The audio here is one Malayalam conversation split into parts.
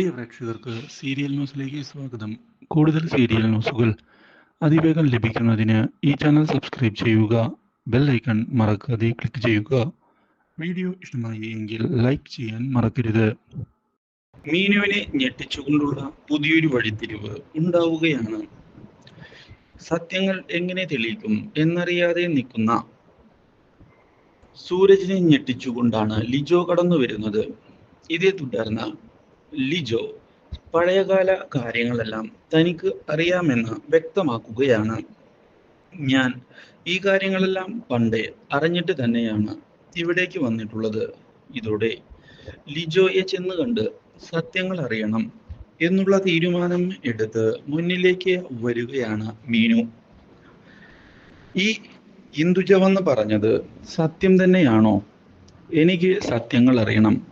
പ്രിയ പ്രേക്ഷകർക്ക് സീരിയൽ ന്യൂസിലേക്ക് സ്വാഗതം. കൂടുതൽ സീരിയൽ ന്യൂസുകൾ അതിവേഗം ലഭിക്കുന്നതിന് ഈ ചാനൽ സബ്സ്ക്രൈബ് ചെയ്യുക ബെൽ ഐക്കൺ മറക്കാതെ ക്ലിക്ക് ചെയ്യുക. വീഡിയോ ഇഷ്ടമായി എങ്കിൽ ലൈക്ക് ചെയ്യാൻ മറക്കരുത്. മീനുവിനെ ഞെട്ടിച്ചുകൊണ്ടുള്ള പുതിയൊരു വഴിത്തിരിവ് ഉണ്ടാവുകയാണ്. സത്യങ്ങൾ എങ്ങനെ തെളിയിക്കും എന്നറിയാതെ നിൽക്കുന്ന സൂരജിനെ ഞെട്ടിച്ചുകൊണ്ടാണ് ലിജോ കടന്നു വരുന്നത് ഇതേ തുടർന്ന് ലിജോ പഴയകാല കാര്യങ്ങളെല്ലാം തനിക്ക് അറിയാമെന്ന് വ്യക്തമാക്കുകയാണ്. ഞാൻ ഈ കാര്യങ്ങളെല്ലാം പണ്ടേ അറിഞ്ഞിട്ട് തന്നെയാണ് ഇവിടേക്ക് വന്നിട്ടുള്ളത്. ഇതോടെ ലിജോയെ ചെന്ന് കണ്ട് സത്യങ്ങൾ അറിയണം എന്നുള്ള തീരുമാനം എടുത്ത് മുന്നിലേക്ക് വരികയാണ് മീനു. ഈ ഇന്ദുജവെന്ന് പറഞ്ഞത് സത്യം തന്നെയാണോ? എനിക്ക് സത്യങ്ങൾ അറിയണം.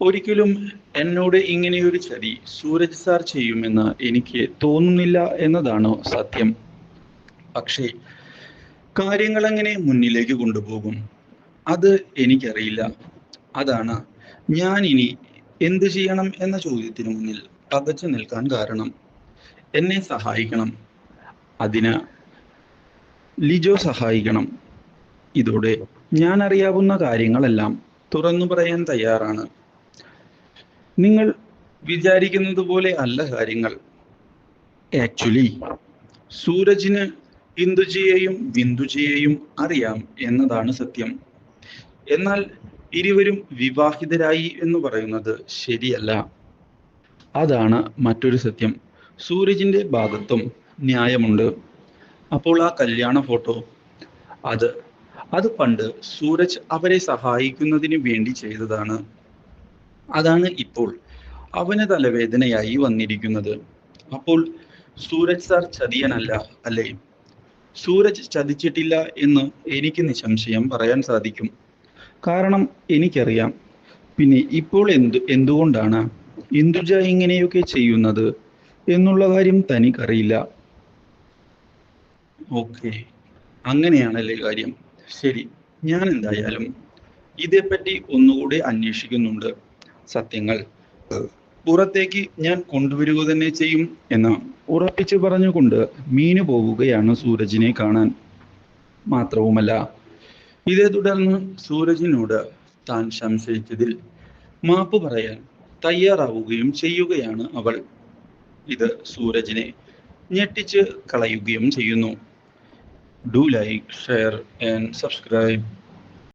ഒരിക്കലും എന്നോട് ഇങ്ങനെയൊരു ചതി സൂരജ് സാർ ചെയ്യുമെന്ന് എനിക്ക് തോന്നുന്നില്ല എന്നതാണ് സത്യം? പക്ഷേ കാര്യങ്ങൾ എങ്ങനെ മുന്നിലേക്ക് കൊണ്ടുപോകും? അത് എനിക്കറിയില്ല. അതാണ് ഞാൻ ഇനി എന്ത് ചെയ്യണം എന്ന ചോദ്യത്തിന് മുന്നിൽ പകച്ചു നിൽക്കാൻ കാരണം. എന്നെ സഹായിക്കണം. അതിന് ലിജോ സഹായിക്കണം. ഇതോടെ ഞാൻ അറിയാവുന്ന കാര്യങ്ങളെല്ലാം തുറന്നു പറയാൻ തയ്യാറാണ്. നിങ്ങൾ വിചാരിക്കുന്നത് പോലെ അല്ല കാര്യങ്ങൾ. ആക്ച്വലി സൂരജിന് ഇന്ദുജിയെയും ബിന്ദുജിയെയും അറിയാം എന്നതാണ് സത്യം. എന്നാൽ ഇരുവരും വിവാഹിതരായി എന്ന് പറയുന്നത് ശരിയല്ല. അതാണ് മറ്റൊരു സത്യം. സൂരജിന്റെ ഭാഗത്തും ന്യായമുണ്ട്. അപ്പോൾ ആ കല്യാണ ഫോട്ടോ അത് അത് പണ്ട് സൂരജ് അവരെ സഹായിക്കുന്നതിന് വേണ്ടി ചെയ്തതാണ്. അതാണ് ഇപ്പോൾ അവന് തലവേദനയായി വന്നിരിക്കുന്നത്. അപ്പോൾ സൂരജ് സാർ ചതിയനല്ല അല്ലേ? സൂരജ് ചതിച്ചിട്ടില്ല എന്ന് എനിക്ക് നിസംശയം പറയാൻ സാധിക്കും. കാരണം എനിക്കറിയാം. പിന്നെ ഇപ്പോൾ എന്ത് എന്തുകൊണ്ടാണ് ഇന്ദുജ ഇങ്ങനെയൊക്കെ ചെയ്യുന്നത് എന്നുള്ള കാര്യം തനിക്കറിയില്ല. ഓക്കെ. അങ്ങനെയാണല്ലേ കാര്യം. ശരി ഞാൻ എന്തായാലും ഇതേപ്പറ്റി ഒന്നുകൂടി അന്വേഷിക്കുന്നുണ്ട്. സത്യങ്ങൾ. പുറത്തേക്ക് ഞാൻ കൊണ്ടുവരിക തന്നെ ചെയ്യും എന്ന് ഉറപ്പിച്ചു പറഞ്ഞുകൊണ്ട് മീനു പോവുകയാണ് സൂരജിനെ കാണാൻ. മാത്രവുമല്ല ഇതേ തുടർന്ന് സൂരജിനോട് താൻ സംശയിച്ചതിൽ മാപ്പ് പറയാൻ തയ്യാറാവുകയും ചെയ്യുകയാണ് അവൾ. ഇത് സൂരജിനെ ഞെട്ടിച്ച് കളയുകയും ചെയ്യുന്നു. Do like share and subscribe.